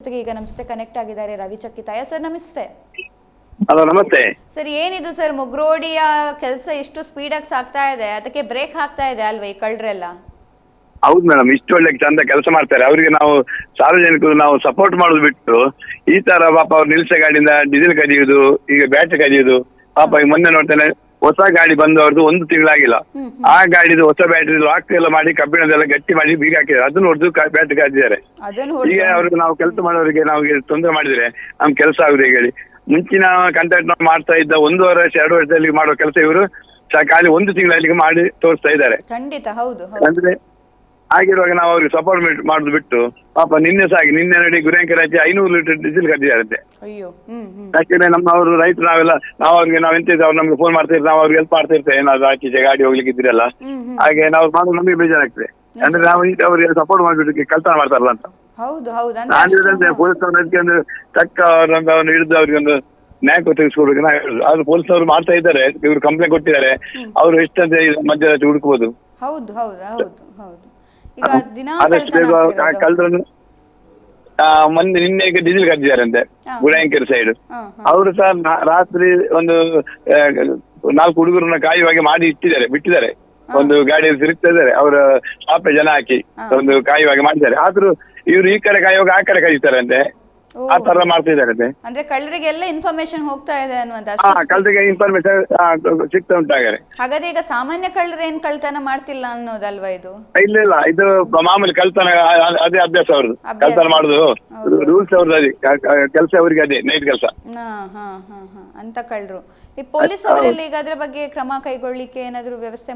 ಜೊತೆಗೆ ಈಗ ನಮ್ಮ ಜೊತೆ ಕನೆಕ್ಟ್ ಆಗಿದ್ದಾರೆ ರವಿ ಚಕ್ಕಿತಾಯ ಸರ್ ನಮಸ್ತೆ. ಹಲೋ ನಮಸ್ತೆ. ಸರ್ ಏನಿದು ಸರ್? ಮುಗ್ರೋಡಿಯ ಕೆಲಸ ಎಷ್ಟು ಸ್ಪೀಡ್ ಆಗಿ ಸಾಗ್ತಾ ಇದೆ. ಅದಕ್ಕೆ ಬ್ರೇಕ್ ಹಾಕ್ತಾ ಇದೆ ಅಲ್ವಾ ಈ ಕಳ್ಳರೆಲ್ಲ? ಹೌದು ಮೇಡಮ್ ಇಷ್ಟು ಒಳ್ಳೆ ಚಂದ ಕೆಲಸ ಮಾಡ್ತಾರೆ. ಅವರಿಗೆ ನಾವು ಸಾರ್ವಜನಿಕರು ನಾವು ಸಪೋರ್ಟ್ ಮಾಡೋದು ಬಿಟ್ಟು ಈ ತರ ಪಾಪ ಅವ್ರು ನಿಲ್ಸ ಗಾಡಿಯಿಂದ ಡೀಸೆಲ್ ಕದಿಯುದು ಈಗ ಬ್ಯಾಟ್ರಿ ಕದಿಯುದು ಪಾಪ ಈಗ ಮೊನ್ನೆ ನೋಡ್ತೇನೆ ಹೊಸ ಗಾಡಿ ಬಂದು ಅವ್ರದ್ದು ಒಂದು ತಿಂಗಳಾಗಿಲ್ಲ. ಆ ಗಾಡಿದು ಹೊಸ ಬ್ಯಾಟ್ರಿ ಲಾಕ್ ಎಲ್ಲ ಮಾಡಿ ಕಬ್ಬಿಣದೆಲ್ಲ ಗಟ್ಟಿ ಮಾಡಿ ಬೀಗ ಹಾಕಿದ್ದಾರೆ. ಅದನ್ನ ಹೊಡೆದು ಬ್ಯಾಟ್ರಿ ಕಾದಿದ್ದಾರೆ ಈಗ ಅವ್ರಿಗೆ ನಾವು ಕೆಲಸ ಮಾಡೋರಿಗೆ ನಾವು ತೊಂದರೆ ಮಾಡಿದ್ರೆ ನಮ್ ಕೆಲಸ ಆಗುದು ಹೇಳಿ. ಮುಂಚಿನ ಕಾಂಟ್ರಾಕ್ಟ್ ನಾವು ಮಾಡ್ತಾ ಇದ್ದ ಒಂದೂವರೆ ವರ್ಷ ಎರಡು ವರ್ಷದಲ್ಲಿ ಮಾಡೋ ಕೆಲಸ ಇವರು ಖಾಲಿ ಒಂದು ತಿಂಗಳಲ್ಲಿ ಮಾಡಿ ತೋರಿಸ್ತಾ ಇದ್ದಾರೆ. ಖಂಡಿತ ಹೌದು. ಅಂದ್ರೆ ಆಗಿರುವಾಗ ನಾವು ಅವ್ರಿಗೆ ಸಪೋರ್ಟ್ ಮಾಡುದು ಬಿಟ್ಟು ಪಾಪ ನಿನ್ನೆ ಸಹ ಹಾಗೆ ನಿನ್ನೆ ನೋಡಿ ಗುರಿಯಂಕ ರಾಜ್ಯ ಐನೂರು ಲೀಟರ್ ಡೀಸೆಲ್ ಹ್ಮ್ ಹ್ಮ್. ಯಾಕೆಂದ್ರೆ ನಮ್ಮ ಅವರು ರೈತರು ನಾವೆಲ್ಲ ನಾವು ಅವ್ರಿಗೆ ನಾವು ಎಂತ ಅವ್ರು ನಮ್ಗೆ ಫೋನ್ ಮಾಡ್ತಾ ಇರ್ತಾರೆ ನಾವು ಅವ್ರಿಗೆ ಹೆಲ್ಪ್ ಮಾಡ್ತಾ ಇರ್ತೇವೆ ಏನಾದ್ರು ಆಚೀಚೆ ಗಾಡಿ ಹೋಗ್ಲಿಕ್ಕೆ ಹ್ಮ್ ಹ್ಮ್. ಹಾಗೆ ನಾವು ಮಾಡೋದು ನಮಗೆ ಬೇಜಾರಾಗ್ತದೆ. ಅಂದ್ರೆ ನಾವು ಈಗ ಅವರಿಗೆ ಸಪೋರ್ಟ್ ಮಾಡ್ಬಿಟ್ಟು ಕಳ್ತನ ಮಾಡ್ತಾರಲ್ಲ ಅಂತ. ಹೌದು ಹೌದು. ಅಂದ್ರೆ ನಾನು ಪೊಲೀಸ್ ಅದಕ್ಕೆ ಒಂದು ತಕ್ಕ ಅವರನ್ನು ಹಿಡಿದು ಅವ್ರಿಗೆ ಒಂದು ನ್ಯಾಯ ತೆಗೆಸ್ಕೊಡ್ಬೇಕು ನಾ ಹೇಳುದು. ಆದ್ರೆ ಪೊಲೀಸ್ ಅವರು ಮಾಡ್ತಾ ಇದ್ದಾರೆ. ಇವರು ಕಂಪ್ಲೇಂಟ್ ಕೊಟ್ಟಿದ್ದಾರೆ. ಅವರು ಎಷ್ಟಂತ ಮಧ್ಯರಾತ್ರಿ ಹುಡುಕಬಹುದು ಹೌದು ಹೌದು ಹೌದು ಹೌದು. ಈಗ ದಿನ ಆ ಮೊನ್ನೆ ನಿನ್ನೆ ಈಗ ಡೀಸೆಲ್ ಹಾ. ಗುಡಾಂಕೆರೆ ಸೈಡ್ ಅವರು ಸಹ ರಾತ್ರಿ ಒಂದು ನಾಲ್ಕು ಹುಡುಗರನ್ನ ಕಾಯುವಾಗೆ ಮಾಡಿ ಇಟ್ಟಿದ್ದಾರೆ ಬಿಟ್ಟಿದ್ದಾರೆ. ಒಂದು ಗಾಡಿಯಲ್ಲಿ ತಿರುಗ್ತಾ ಇದ್ದಾರೆ ಅವರ ಸ್ಟಾಪ್ ಜನ ಹಾಕಿ ಒಂದು ಕಾಯುವಾಗೆ ಮಾಡಿದ್ದಾರೆ. ಆದ್ರೂ ಇವರು ಈ ಕಡೆ ಕಾಯುವಾಗ ಆ ಕಡೆ ಕರೀತಾರಂತೆ. ಓ. ಆ ತರ ಮಾಡ್ತಾ ಇದ್ದಾರಂತೆ ಅಂದ್ರೆ ಕಳ್ಳರಿಗೆಲ್ಲ ಇನ್ಫಾರ್ಮೇಶನ್ ಹೋಗ್ತಾ ಇದೆ ಅನ್ನುವಂತ ಹಾ ಕಲ್ತಿಗೆ ಇನ್ಫಾರ್ಮೇಶನ್ ಸಿಗ್ತಾ ಉಂಟಾಗಾರೆ ಹಾಗಾದ್ರೆ ಈಗ ಸಾಮಾನ್ಯ ಕಳ್ಳರು ಏನ್ ಕಳ್ತನ ಮಾಡ್ತಿಲ್ಲ ಅನ್ನೋದಲ್ವಾ ಇದು? ಇಲ್ಲ ಇಲ್ಲ ಇದು ಮಾಮೂಲಿ ಕಳ್ತನ ಅದೇ ಅಭ್ಯಾಸ ಅವ್ರದ್ದು. ಅಭ್ಯಾಸ. ಕಳ್ತನ ಮಾಡುದು. ರೂಲ್ಸ್ ಅವ್ರದ್ದು ಅದೇ. ಕೆಲಸ ಅವರಿಗೆ ಅದೇ ನೈಟ್ ಕೆಲಸ. ಹಾ ಹಾ ಹಾ ಹಾ ಅಂತ ಕಳ್ಳರು ಈ ಪೊಲೀಸ್ ಅವರೆಲ್ಲ ಈಗ ಅದ್ರ ಬಗ್ಗೆ ಕ್ರಮ ಕೈಗೊಳ್ಳಿಕ್ಕೆ ಏನಾದ್ರು ವ್ಯವಸ್ಥೆ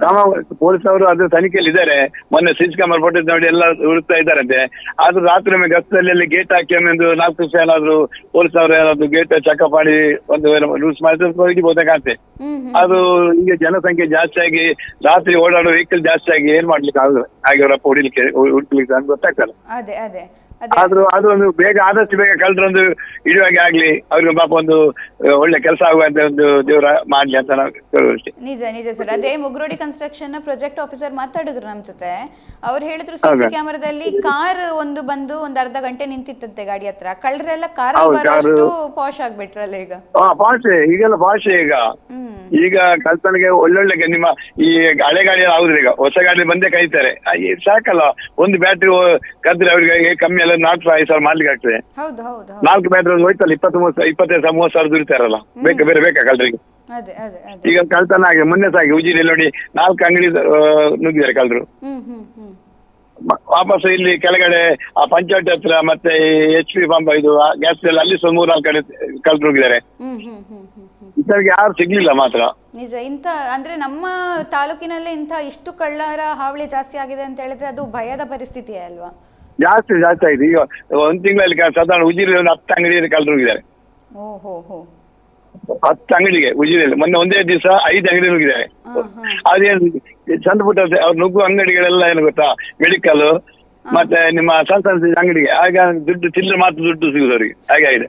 ಪೊಲೀಸ್ ಅವರು ಅದ್ರ ತನಿಖೆಯಲ್ಲಿ ಇದ್ದಾರೆ. ಮೊನ್ನೆ ಸಿಸಿ ಕ್ಯಾಮರಾ ಫೋಟೋ ನೋಡಿ ಎಲ್ಲ ಹುಡುಕ್ತಾ ಇದ್ದಾರಂತೆ. ಆದ್ರೂ ರಾತ್ರಿ ಒಮ್ಮೆ ಗಸ್ತಲ್ಲಿ ಗೇಟ್ ಹಾಕಿ ಒಂದು ನಾಲ್ಕು ದಿವಸ ಏನಾದ್ರು ಪೊಲೀಸ್ ಅವರು ಏನಾದ್ರು ಗೇಟ್ ಚೆಕಪ್ ಮಾಡಿ ಒಂದು ರೂಲ್ಸ್ ಮಾಡಿದ್ರೆ ಹ್ಮ್ ಅದು ಈಗ ಜನಸಂಖ್ಯೆ ಜಾಸ್ತಿ ಆಗಿ ರಾತ್ರಿ ಓಡಾಡೋ ವೆಹಿಕಲ್ ಜಾಸ್ತಿ ಆಗಿ ಏನ್ ಮಾಡ್ಲಿಕ್ಕೆ ಆಗುದಿಲ್ಲ? ಹಾಗೆ ಅವರಪ್ಪ ಹೊಡಿಲಿಕ್ಕೆ ಹುಡುಕ್ಲಿಕ್ಕೆ ಅಂತ ಗೊತ್ತಾಗ್ತಲ್ಲ ಅದೇ ಅದೇ. ಆದ್ರೂ ಅದು ಒಂದು ಬೇಗ ಆದಷ್ಟು ಬೇಗ ಕಳ್ಳರೊಂದು ಇಡುವಾಗೆ ಆಗ್ಲಿ ಅವ್ರಿಗೆ ಪಾಪ ಒಂದು ಒಳ್ಳೆ ಕೆಲಸ ಆಗುವಂತ ಒಂದು ದೇವರ ಮಾಡ್ಲಿ ಅಂತ ನಾವು ನಿಜ ನಿಜ ಸರ್. ಅದೇ ಮುಗ್ರೋಡಿ ಕನ್ಸ್ಟ್ರಕ್ಷನ್ನ ಪ್ರಾಜೆಕ್ಟ್ ಆಫೀಸರ್ ಮಾತಾಡಿದ್ರು ನಮ್ ಜೊತೆ. ಅವ್ರು ಹೇಳಿದ್ರು ಸಿಸಿ? ಕ್ಯಾಮರಾದಲ್ಲಿ ಕಾರ್ ಒಂದು ಬಂದು ಒಂದ್ ಅರ್ಧ ಗಂಟೆ ನಿಂತಿತ್ತಂತೆ ಗಾಡಿ ಹತ್ರ. ಕಳ್ಳರೆಲ್ಲ ಕಾರ್ ಬರೋಷ್ಟು ಪಾಶ್ ಆಗ್ಬಿಟ್ರಲ್ಲ ಈಗ. ಭಾಷೆ ಈಗೆಲ್ಲ ಪಾಶ್ ಈಗ. ಈಗ ಕಲ್ಪನೆಗೆ ಒಳ್ಳೊಳ್ಳೆ ಗ- ನಿಮ್ಮ ಈ ಹಳೆ ಗಾಡಿ ಆಗುದಿಲ್ಲ ಈಗ ಹೊಸ ಗಾಡಿ ಬಂದೇ ಆ, ಈ ಸಾಕಲ್ಲ. ಒಂದು ಬ್ಯಾಟ್ರಿ ಕದ್ರೆ ಅವರಿಗೆ ಕಮ್ಮಿ ಎಲ್ಲ ನಾಲ್ಕು ಐದು ಸಾವಿರ ಮಾಡ್ಲಿಕ್ಕೆ ಆಗ್ತದೆ. ಹೌದು ಹೌದು ಹೌದು. ನಾಲ್ಕು ಬ್ಯಾಟ್ರಿ ಹೋಯ್ತಲ್ಲ ಇಪ್ಪತ್ತು ಮೂವತ್ತು ಸಾವಿರ ಇಪ್ಪತ್ತೈದು ಸಾವಿರ ಮೂವತ್ತು ಸಾವಿರ ದುಡಿತಾರಲ್ಲ? ಬೇಕಾ ಬೇರೆ ಬೇಕಾ ಕಳ್ರಿಗೆ ಅದೇ ಅದೇ ಅದೇ. ಈಗ ಕಳ್ತನ ಹಾಗೆ ಮೊನ್ನೆ ಸಾಕಿ ಉಜಿರಿ ನೋಡಿ ನಾಲ್ಕು ಅಂಗಡಿ ಆ, ನುಗ್ಗಿದ್ದಾರೆ ಕಳ್ರು ಹ್ಮ್ ಹ್ಮ್ ಹ್ಮ್. ಮ- ವಾಪಸ್ ಇಲ್ಲಿ ಕೆಳಗಡೆ ಆ ಪಂಚಾಯತ್ ಹತ್ರ ಮತ್ತೆ ಎಚ್ ಪಿ ಪಂಪ್ ಇದು ಗ್ಯಾಸ್ ಅಲ್ಲಿ ಸಹ ಮೂರ್ ನಾಲ್ಕು ಕಡೆ ಕಳ್ರು ಹೋಗಿದ್ದಾರೆ ಹ್ಮ್ ಹ್ಮ್ ಹ್ಮ್ ಹ್ಮ್. ಇತರಿಗೆ ಯಾರು ಸಿಗ್ಲಿಲ್ಲ ಮಾತ್ರ. ನಿಜ ಇಂಥ ಅಂದ್ರೆ ನಮ್ಮ ತಾಲೂಕಿನಲ್ಲೇ ಇಂಥ ಇಷ್ಟು ಕಳ್ಳರ ಹಾವಳಿ ಜಾಸ್ತಿ ಆಗಿದೆ ಅಂತ ಹೇಳಿದ್ರೆ ಅದು ಭಯದ ಪರಿಸ್ಥಿತಿಯೇ ಅಲ್ವಾ? ಜಾಸ್ತಿ ಜಾಸ್ತಿ ಆಗಿದೆ ಈಗ ಒಂದ್ ತಿಂಗಳಲ್ಲಿ ಸಾಧಾರಣ ಉಜಿರಿ ಒಂದು ಹತ್ತು ಅಂಗಡಿಯಲ್ಲಿ ಕಳ್ಳರು ಹೋಗಿದ್ದಾರೆ ಓ ಹೋ ಹೋ. ಹತ್ತು ಅಂಗಡಿಗೆ ಉಜಿರಿಯಲ್ಲಿ ಮೊನ್ನೆ ಒಂದೇ ದಿವಸ ಐದು ಅಂಗಡಿ ನುಗ್ಗಿದ್ದಾರೆ ಹಾ ಹಾ ಅದೇನು ಸಣ್ಣ ಪುಟ್ಟ ಅವ್ರು ನುಗ್ಗು ಅಂಗಡಿಗಳೆಲ್ಲ ಏನು ಗೊತ್ತಾ? ಮೆಡಿಕಲ್ ಮತ್ತೆ ನಿಮ್ಮ ಸಣ್ಣ ಅಂಗಡಿಗೆ ಆಗ ದುಡ್ಡು ಚಿಲ್ಲರೆ ಮಾತ್ರ ದುಡ್ಡು ಸಿಗುದು ಅವರಿಗೆ. ಹಾಗೆ ಆಗಿದೆ.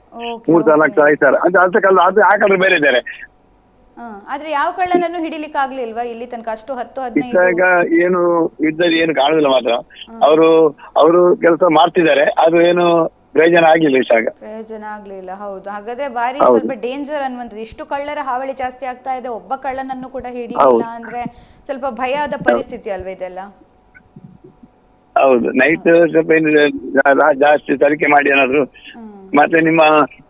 ಮೂರು ಸಾವಿರ ಸಾವಿರ ಐದು ಸಾವಿರ. ಅದು ಅದಕ್ಕೆ ಅದು ಬೇರೆ ಇದ್ದಾರೆ. ಹಾ ಆದ್ರೆ ಯಾವ ಕಳ್ಳನನ್ನು ಹಿಡಿಲಿಕ್ಕೆ ಆಗ್ಲಿಲ್ವಾ ಇಲ್ಲಿ ತನಕ? ಅಷ್ಟು ಹತ್ತು ಹದಿನೈದು? ಇದ್ದಾಗ ಏನು ಇದ್ದಲ್ಲಿ ಏನು ಕಾಣುದಿಲ್ಲ ಮಾತ್ರ. ಅವರು ಅವರು ಕೆಲಸ ಮಾಡ್ತಿದ್ದಾರೆ ಅದು ಏನು ಪ್ರಯೋಜನ ಆಗಿಲ್ಲ ಇಷ್ಟಾಗ ಪ್ರಯೋಜನ ಆಗ್ಲಿಲ್ಲ ಹೌದು. ಹಾಗಾದ್ರೆ ಬಾರಿ ಸ್ವಲ್ಪ ಡೇಂಜರ್ ಅನ್ನುವಂಥದ್ದು. ಇಷ್ಟು ಕಳ್ಳರ ಹಾವಳಿ ಜಾಸ್ತಿ ಆಗ್ತಾ ಇದೆ ಒಬ್ಬ ಕಳ್ಳನನ್ನು ಕೂಡ ಹಿಡಿಯಿಲ್ಲ ಅಂದ್ರೆ ಸ್ವಲ್ಪ ಭಯದ ಪರಿಸ್ಥಿತಿ ಅಲ್ವಾ ಇದೆಲ್ಲ? ಹೌದು. ನೈಟ್ ಸ್ವಲ್ಪ ಏನು ಜಾ- ಜಾ- ಜಾಸ್ತಿ ತನಿಖೆ ಮಾಡಿ ಏನಾದ್ರು. ಮತ್ತೆ ನಿಮ್ಮ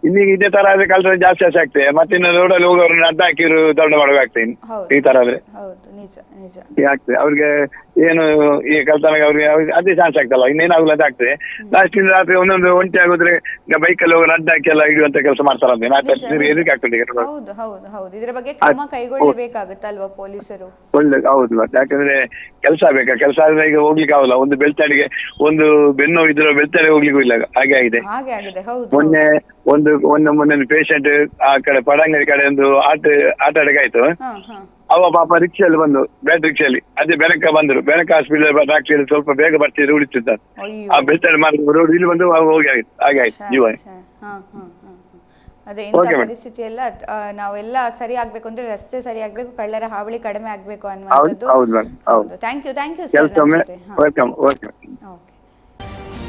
ಇನ್ನೀಗ ಇದೇ ತರ ಆದ್ರೆ ಕಲ್ತ್ರೆ ಜಾಸ್ತಿ ಜಾಸ್ತಿ ಆಗ್ತದೆ. ಮತ್ತೆ ಇನ್ನು ರೋಡಲ್ಲಿ ಹೋಗೋರನ್ನ ಅಡ್ಡ ಹಾಕಿರು ದಂಡ ಮಾಡ್ಬೇಕಾಗ್ತದೆ ಇನ್ನು. ಹೌದು. ಈ ತರ ಆದ್ರೆ. ಹೌದು. ನಿಜ ನಿಜ. ಈ ಆಗ್ತದೆ. ಅವ್ರಿಗೆ ಏನು ಈ ಕಲ್ತನಾಗ ಅವ್ರಿಗೆ ಅವ್ರಿಗೆ ಅದೇ ಚಾನ್ಸ್ ಆಗ್ತಲ್ಲ. ಇನ್ನೇನಾಗಲ್ಲ ಅಂತ ಆಗ್ತದೆ. ಲಾಸ್ಟ್ ಇಂದ ರಾತ್ರಿ ಒಂದೊಂದು ಒಂಟಿ ಆಗೋದ್ರೆ ಬೈಕಲ್ಲಿ ಹೋಗಿ ಅಡ್ಡ ಹಾಕಿ ಎಲ್ಲ ಹಿಡಿಯುವಂತ ಕೆಲಸ ಮಾಡ್ತಾರಂತೆ. ಎದಕ್ಕೆ ಆಗ್ತದೆ ಈಗ ನೋಡುವಾಗ. ಹೌದು ಹೌದು ಹೌದು. ಇದ್ರ ಬಗ್ಗೆ ಕ್ರಮ ಕೈಗೊಳ್ಳಬೇಕಾಗುತ್ತಲ್ವಾ ಪೊಲೀಸರು? ಒಳ್ಳೆ ಹೌದು. ಮತ್ತೆ ಯಾಕಂದ್ರೆ ಕೆಲಸ ಬೇಕಾ? ಕೆಲಸ ಆದ್ರೆ ಈಗ ಹೋಗ್ಲಿಕ್ಕೆ ಆಗಲ್ಲ. ಒಂದು ಬೆಳ್ತಾಡಿಗೆ ಒಂದು ಬೆನ್ನು ಇದ್ರೆ ಬೆಳ್ತಾಡಿ ಹೋಗ್ಲಿಕ್ಕೂ ಇಲ್ಲ. ಹಾಗೆ ಆಗಿದೆ. ಹಾಗೆ ಆಗಿದೆ. ಹೌದು ಮೊನ್ನೆ ಒಂದು ಒಂದು ಮೊನ್ನೆ ಪೇಷಂಟ್ ಆ ಕಡೆ ಪಡಂಗಡಿ ಕಡೆ ಒಂದು ಆಟ ಆಟ ಆಡಕಾಯ್ತು ಅವ ಪಾಪ ರಿಕ್ಷೆಯಲ್ಲಿ ಬಂದು ಬ್ಯಾಟ್ ರಿಕ್ಷೆಯಲ್ಲಿ ಅದೇ ಬೆನಕ ಬಂದ್ರು. ಬೆನಕ ಹಾಸ್ಪಿಟಲ್ ಡಾಕ್ಟರ್ ಸ್ವಲ್ಪ ಬೇಗ ಬರ್ತಿದ್ರು ಉಳಿತಿದ್ದ. ಆ ಬೆಟ್ಟ ಮಾಡಿ ರೋಡ್ ಇಲ್ಲಿ ಬಂದು ಹೋಗಿ ಆಗಿತ್ತು ಹಾಗೆ ಆಯ್ತು ಜೀವ. ಅದೇ ಇಂಥ Okay, ಪರಿಸ್ಥಿತಿ ಎಲ್ಲ ನಾವೆಲ್ಲ ಸರಿ ಆಗ್ಬೇಕು ಅಂದ್ರೆ ರಸ್ತೆ ಸರಿ ಆಗ್ಬೇಕು ಕಳ್ಳರ ಹಾವಳಿ ಕಡಿಮೆ ಆಗ್ಬೇಕು ಅನ್ನುವಂಥದ್ದು. Thank you thank you sir welcome okay